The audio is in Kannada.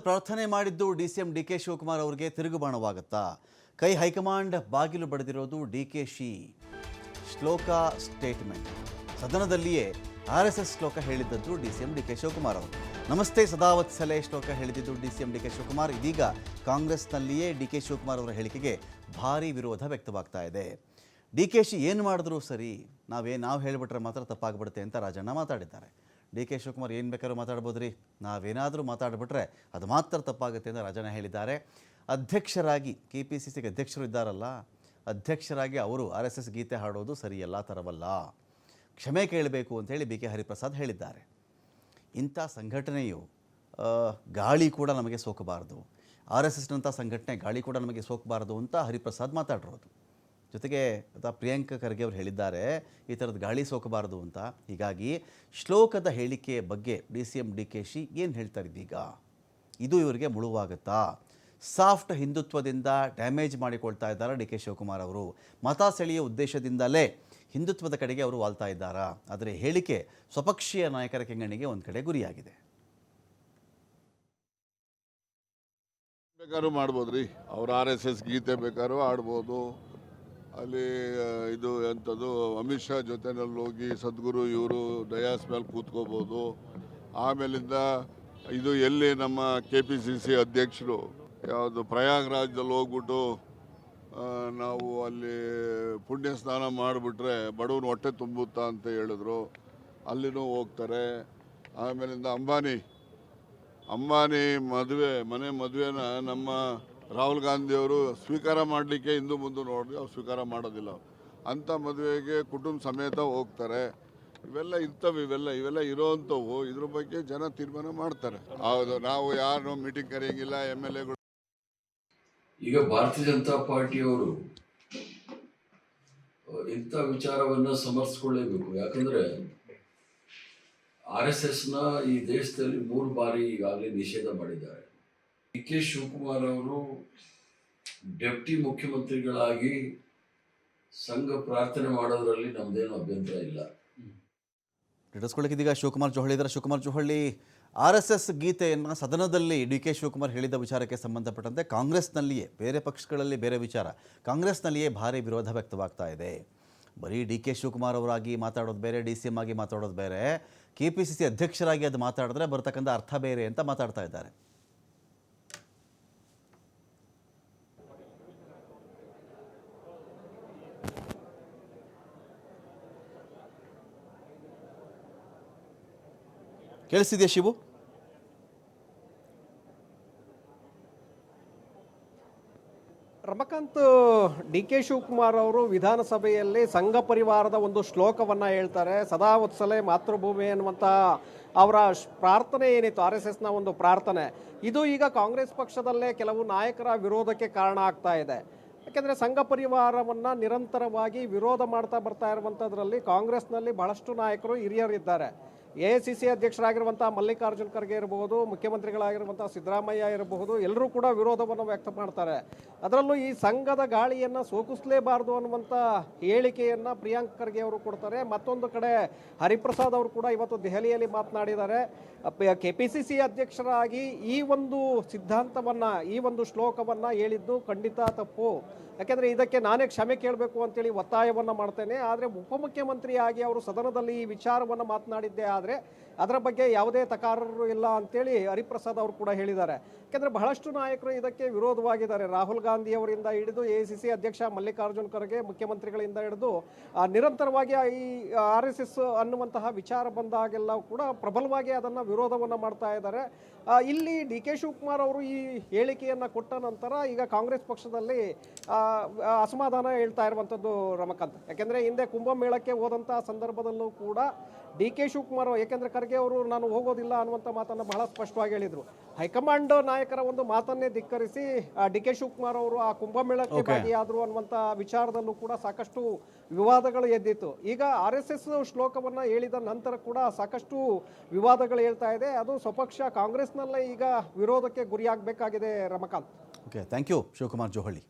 ಪ್ರಾರ್ಥನೆ ಮಾಡಿದ್ದು D C M D K Shivakumar ಅವರಿಗೆ ತಿರುಗುಬಾಣವಾಗುತ್ತಾ ಕೈ ಹೈಕಮಾಂಡ್ ಬಾಗಿಲು ಬಡಿದಿರೋದು ಡಿ ಕೆ ಶಿ. ಶ್ಲೋಕ ಸ್ಟೇಟ್ಮೆಂಟ್. ಸದನದಲ್ಲಿಯೇ ಆರ್ ಎಸ್ ಎಸ್ ಶ್ಲೋಕ ಹೇಳಿದ್ದದ್ದು D C M D K Shivakumar ಅವರು. ನಮಸ್ತೆ ಸದಾವತ್ಸಲೆ ಶ್ಲೋಕ ಹೇಳಿದ್ದು D C M D K Shivakumar. ಇದೀಗ ಕಾಂಗ್ರೆಸ್ನಲ್ಲಿಯೇ ಡಿ ಕೆ ಶಿವಕುಮಾರ್ ಅವರ ಹೇಳಿಕೆಗೆ ಭಾರಿ ವಿರೋಧ ವ್ಯಕ್ತವಾಗ್ತಾ ಇದೆ. ಡಿ ಕೆ ಶಿ ಏನು ಮಾಡಿದ್ರು ಸರಿ? ನಾವೇ, ನಾವು ಹೇಳಿಬಿಟ್ರೆ ಮಾತ್ರ ತಪ್ಪಾಗ್ಬಿಡುತ್ತೆ ಅಂತ ರಾಜಣ್ಣ ಮಾತಾಡಿದ್ದಾರೆ. ಡಿ ಕೆ ಶಿವಕುಮಾರ್ ಏನು ಬೇಕಾದ್ರೂ ಮಾತಾಡ್ಬೋದು ರೀ ನಾವೇನಾದರೂ ಮಾತಾಡಿಬಿಟ್ರೆ ಅದು ಮಾತ್ರ ತಪ್ಪಾಗುತ್ತೆ ಅಂತ ರಜನ ಹೇಳಿದ್ದಾರೆ. ಅಧ್ಯಕ್ಷರಾಗಿ ಕೆ ಪಿ ಸಿ ಸಿಗೆ ಅಧ್ಯಕ್ಷರು ಇದ್ದಾರಲ್ಲ, ಅಧ್ಯಕ್ಷರಾಗಿ ಅವರು ಆರ್ ಎಸ್ ಎಸ್ ಗೀತೆ ಹಾಡೋದು ಸರಿಯಲ್ಲ ಥರವಲ್ಲ ಕ್ಷಮೆ ಕೇಳಬೇಕು ಅಂತೇಳಿ ಬಿ ಕೆ ಹರಿಪ್ರಸಾದ್ ಹೇಳಿದ್ದಾರೆ. ಇಂಥ ಸಂಘಟನೆಯು ಗಾಳಿ ಕೂಡ ನಮಗೆ ಸೋಕಬಾರದು. ಆರ್ ಎಸ್ ಎಸ್ನಂಥ ಸಂಘಟನೆ ಗಾಳಿ ಕೂಡ ನಮಗೆ ಸೋಕಬಾರದು ಅಂತ ಹರಿಪ್ರಸಾದ್ ಮಾತಾಡಿರೋದು. ಜೊತೆಗೆ ಅಥವಾ ಪ್ರಿಯಾಂಕ ಖರ್ಗೆ ಅವರು ಹೇಳಿದ್ದಾರೆ, ಈ ಥರದ ಗಾಳಿ ಸೋಕಬಾರದು ಅಂತ. ಹೀಗಾಗಿ ಶ್ಲೋಕದ ಹೇಳಿಕೆ ಬಗ್ಗೆ D C M D K Shi ಏನು ಹೇಳ್ತಾರೆ ಇದೀಗ? ಇದು ಇವರಿಗೆ ಮುಳುವಾಗುತ್ತಾ? ಸಾಫ್ಟ್ ಹಿಂದುತ್ವದಿಂದ ಡ್ಯಾಮೇಜ್ ಮಾಡಿಕೊಳ್ತಾ ಇದ್ದಾರೆ ಡಿ ಕೆ ಶಿವಕುಮಾರ್ ಅವರು? ಮತ ಸೆಳೆಯುವ ಉದ್ದೇಶದಿಂದಲೇ ಹಿಂದುತ್ವದ ಕಡೆಗೆ ಅವರು ವಾಲ್ತಾ ಇದ್ದಾರಾ? ಆದರೆ ಹೇಳಿಕೆ ಸ್ವಪಕ್ಷೀಯ ನಾಯಕರ ಕೆಂಗಣ್ಣಿಗೆ ಒಂದು ಕಡೆ ಗುರಿಯಾಗಿದೆ. ಬೇಕಾದ್ರೂ ಮಾಡ್ಬೋದ್ರಿ. ಅವ್ರ ಆರ್ ಎಸ್ ಎಸ್ ಗೀತೆ ಬೇಕಾದ್ರೂ ಆಡ್ಬೋದು. ಅಲ್ಲಿ ಇದು ಎಂಥದ್ದು ಅಮಿತ್ ಶಾ ಜೊತೆನಲ್ಲಿ ಹೋಗಿ ಸದ್ಗುರು ಇವರು ಡಯಾಸ್ ಮೇಲೆ ಕೂತ್ಕೋಬೋದು. ಆಮೇಲಿಂದ ಇದು ಎಲ್ಲಿ ನಮ್ಮ ಕೆ ಪಿ ಸಿ ಸಿ ಅಧ್ಯಕ್ಷರು, ಯಾವುದು ಪ್ರಯಾಗ್ರಾಜ್ದಲ್ಲಿ ಹೋಗ್ಬಿಟ್ಟು ನಾವು ಅಲ್ಲಿ ಪುಣ್ಯ ಸ್ನಾನ ಮಾಡಿಬಿಟ್ರೆ ಬಡವನ ಹೊಟ್ಟೆ ತುಂಬುತ್ತಾ ಅಂತ ಹೇಳಿದ್ರು. ಅಲ್ಲಿನೂ ಹೋಗ್ತಾರೆ. ಆಮೇಲಿಂದ ಅಂಬಾನಿ ಅಂಬಾನಿ ಮದುವೆ, ಮನೆ ಮದುವೆನ ನಮ್ಮ ರಾಹುಲ್ ಗಾಂಧಿಯವರು ಸ್ವೀಕಾರ ಮಾಡಲಿಕ್ಕೆ ಹಿಂದೂ ಮುಂದೆ ನೋಡಿ ಅವ್ರು ಸ್ವೀಕಾರ ಮಾಡೋದಿಲ್ಲ. ಅಂಥ ಮದುವೆಗೆ ಕುಟುಂಬ ಸಮೇತ ಹೋಗ್ತಾರೆ. ಇವೆಲ್ಲ ಇರ್ತವೆ ಇವೆಲ್ಲ ಇವೆಲ್ಲ ಇರೋವಂಥವು ಇದ್ರ ಬಗ್ಗೆ ಜನ ತೀರ್ಮಾನ ಮಾಡ್ತಾರೆ. ಹೌದು, ನಾವು ಯಾರು ಮೀಟಿಂಗ್ ಕರೆಯಂಗಿಲ್ಲ ಎಂ ಎಲ್ ಎಗಳು ಈಗ ಭಾರತೀಯ ಜನತಾ ಪಾರ್ಟಿಯವರು, ಇಂಥ ವಿಚಾರವನ್ನ ಸಮರ್ಥಿಸ್ಕೊಳ್ಳೇಬೇಕು. ಯಾಕಂದ್ರೆ ಆರ್ ಎಸ್ ಎಸ್ನ ಈ ದೇಶದಲ್ಲಿ ಮೂರು ಬಾರಿ ಈಗಾಗಲೇ ನಿಷೇಧ ಮಾಡಿದ್ದಾರೆ. ಡಿ ಕೆ ಶಿವಕುಮಾರ್ ಅವರು ಡೆಪ್ಟಿ ಮುಖ್ಯಮಂತ್ರಿಗಳಾಗಿ ಸಂಘ ಪ್ರಾರ್ಥನೆ ಮಾಡೋದ್ರಲ್ಲಿ ನಮ್ದೇನು ಅಭ್ಯಂತರ ಇಲ್ಲ. ಇದೀಗ ಶಿವಕುಮಾರ್ ಜೊಹಳಿ ಇದ್ದಾರೆ. Shivakumar Johali R S S ಗೀತೆಯನ್ನು ಸದನದಲ್ಲಿ ಡಿ ಕೆ ಶಿವಕುಮಾರ್ ಹೇಳಿದ ವಿಚಾರಕ್ಕೆ ಸಂಬಂಧಪಟ್ಟಂತೆ ಕಾಂಗ್ರೆಸ್ನಲ್ಲಿಯೇ, ಬೇರೆ ಪಕ್ಷಗಳಲ್ಲಿ ಬೇರೆ ವಿಚಾರ, ಕಾಂಗ್ರೆಸ್ನಲ್ಲಿಯೇ ಭಾರಿ ವಿರೋಧ ವ್ಯಕ್ತವಾಗ್ತಾ ಇದೆ. ಬರೀ ಡಿ ಕೆ ಶಿವಕುಮಾರ್ ಅವರಾಗಿ ಮಾತಾಡೋದು ಬೇರೆ, ಡಿ ಸಿ ಎಂ ಆಗಿ ಮಾತಾಡೋದು ಬೇರೆ, ಕೆ ಪಿ ಸಿ ಸಿ ಅಧ್ಯಕ್ಷರಾಗಿ ಅದು ಮಾತಾಡಿದ್ರೆ ಬರ್ತಕ್ಕಂಥ ಅರ್ಥ ಬೇರೆ ಅಂತ ಮಾತಾಡ್ತಾ ಇದ್ದಾರೆ. ಕೇಳಿಸ್ತಿದೆಯಾ ಶಿವು? ರಮಕಾಂತ್, ಡಿ ಕೆ ಶಿವಕುಮಾರ್ ಅವರು ವಿಧಾನಸಭೆಯಲ್ಲಿ ಸಂಘ ಪರಿವಾರದ ಒಂದು ಶ್ಲೋಕವನ್ನು ಹೇಳ್ತಾರೆ. ಸದಾ ಉತ್ಸಲೆ ಮಾತೃಭೂಮಿ ಅನ್ನುವಂಥ ಅವರ ಪ್ರಾರ್ಥನೆ ಏನಿತ್ತು, ಆರ್ ಎಸ್ ಎಸ್ನ ಒಂದು ಪ್ರಾರ್ಥನೆ. ಇದು ಈಗ ಕಾಂಗ್ರೆಸ್ ಪಕ್ಷದಲ್ಲೇ ಕೆಲವು ನಾಯಕರ ವಿರೋಧಕ್ಕೆ ಕಾರಣ ಆಗ್ತಾ ಇದೆ. ಯಾಕೆಂದರೆ ಸಂಘ ಪರಿವಾರವನ್ನು ನಿರಂತರವಾಗಿ ವಿರೋಧ ಮಾಡ್ತಾ ಬರ್ತಾ ಇರುವಂಥದ್ರಲ್ಲಿ ಕಾಂಗ್ರೆಸ್ನಲ್ಲಿ ಬಹಳಷ್ಟು ನಾಯಕರು ಹಿರಿಯರಿದ್ದಾರೆ. ಎ ಐ ಸಿ ಸಿ ಅಧ್ಯಕ್ಷರಾಗಿರುವಂಥ ಮಲ್ಲಿಕಾರ್ಜುನ್ ಖರ್ಗೆ ಇರಬಹುದು ಮುಖ್ಯಮಂತ್ರಿಗಳಾಗಿರುವಂಥ ಸಿದ್ದರಾಮಯ್ಯ ಇರಬಹುದು, ಎಲ್ಲರೂ ಕೂಡ ವಿರೋಧವನ್ನು ವ್ಯಕ್ತ ಮಾಡ್ತಾರೆ. ಅದರಲ್ಲೂ ಈ ಸಂಘದ ಗಾಳಿಯನ್ನು ಸೋಕಿಸಲೇಬಾರದು ಅನ್ನುವಂಥ ಹೇಳಿಕೆಯನ್ನು ಪ್ರಿಯಾಂಕ್ ಖರ್ಗೆ ಅವರು ಕೊಡ್ತಾರೆ. ಮತ್ತೊಂದು ಕಡೆ ಹರಿಪ್ರಸಾದ್ ಅವರು ಕೂಡ ಇವತ್ತು ದೆಹಲಿಯಲ್ಲಿ ಮಾತನಾಡಿದ್ದಾರೆ. ಕೆ ಪಿ ಸಿ ಸಿ ಅಧ್ಯಕ್ಷರಾಗಿ ಈ ಒಂದು ಸಿದ್ಧಾಂತವನ್ನು, ಈ ಒಂದು ಶ್ಲೋಕವನ್ನು ಹೇಳಿದ್ದು ಖಂಡಿತ ತಪ್ಪು. ಯಾಕೆಂದರೆ ಇದಕ್ಕೆ ನಾನೇ ಕ್ಷಮೆ ಕೇಳಬೇಕು ಅಂತೇಳಿ ಒತ್ತಾಯವನ್ನು ಮಾಡ್ತೇನೆ. ಆದರೆ ಉಪಮುಖ್ಯಮಂತ್ರಿಯಾಗಿ ಅವರು ಸದನದಲ್ಲಿ ಈ ವಿಚಾರವನ್ನು ಮಾತನಾಡಿದ್ದೇ ಆದರೆ ಅದರ ಬಗ್ಗೆ ಯಾವುದೇ ತಕರಾರು ಇಲ್ಲ ಅಂತೇಳಿ ಹರಿಪ್ರಸಾದ್ ಅವರು ಕೂಡ ಹೇಳಿದ್ದಾರೆ. ಯಾಕೆಂದರೆ ಬಹಳಷ್ಟು ನಾಯಕರು ಇದಕ್ಕೆ ವಿರೋಧವಾಗಿದ್ದಾರೆ. ರಾಹುಲ್ ಗಾಂಧಿ ಅವರಿಂದ ಹಿಡಿದು ಎ ಸಿ ಅಧ್ಯಕ್ಷ ಮಲ್ಲಿಕಾರ್ಜುನ್ ಖರ್ಗೆ ಮುಖ್ಯಮಂತ್ರಿಗಳಿಂದ ಹಿಡಿದು ನಿರಂತರವಾಗಿ ಈ ಆರ್ ಎಸ್ ಎಸ್ ಅನ್ನುವಂತಹ ವಿಚಾರ ಬಂದಾಗೆಲ್ಲ ಕೂಡ ಪ್ರಬಲವಾಗಿ ಅದನ್ನು ವಿರೋಧವನ್ನು ಮಾಡ್ತಾ ಇದ್ದಾರೆ. ಇಲ್ಲಿ ಡಿ ಕೆ ಶಿವಕುಮಾರ್ ಅವರು ಈ ಹೇಳಿಕೆಯನ್ನು ಕೊಟ್ಟ ನಂತರ ಈಗ ಕಾಂಗ್ರೆಸ್ ಪಕ್ಷದಲ್ಲಿ ಅಸಮಾಧಾನ ಹೇಳ್ತಾ ಇರುವಂಥದ್ದು ರಮಕಾಂತ್. ಯಾಕೆಂದರೆ ಹಿಂದೆ ಕುಂಭಮೇಳಕ್ಕೆ ಹೋದಂಥ ಸಂದರ್ಭದಲ್ಲೂ ಕೂಡ ಡಿ ಕೆ ಶಿವಕುಮಾರ್ ಯಾಕೆಂದರೆ ಖರ್ಗೆ ಅವರು ನಾನು ಹೋಗೋದಿಲ್ಲ ಅನ್ನುವಂಥ ಮಾತನ್ನು ಬಹಳ ಸ್ಪಷ್ಟವಾಗಿ ಹೇಳಿದರು. ಹೈಕಮಾಂಡ್ ನಾಯಕರ ಒಂದು ಮಾತನ್ನೇ ಧಿಕ್ಕರಿಸಿ ಡಿ ಕೆ ಶಿವಕುಮಾರ್ ಅವರು ಆ ಕುಂಭಮೇಳಕ್ಕೆ. ಭಾಗಿಯಾದರು ಅನ್ನುವಂಥ ವಿಚಾರದಲ್ಲೂ ಕೂಡ ಸಾಕಷ್ಟು ವಿವಾದಗಳು ಎದ್ದಿತ್ತು. ಈಗ ಆರ್ ಎಸ್ ಎಸ್ ಶ್ಲೋಕವನ್ನು ಹೇಳಿದ ನಂತರ ಕೂಡ ಸಾಕಷ್ಟು ವಿವಾದಗಳು ಹೇಳ್ತಾ ಇದೆ. ಅದು ಸ್ವಪಕ್ಷ ಕಾಂಗ್ರೆಸ್ನಲ್ಲೇ ಈಗ ವಿರೋಧಕ್ಕೆ ಗುರಿಯಾಗಬೇಕಾಗಿದೆ Ramakant. Okay thank you Shivakumar Johali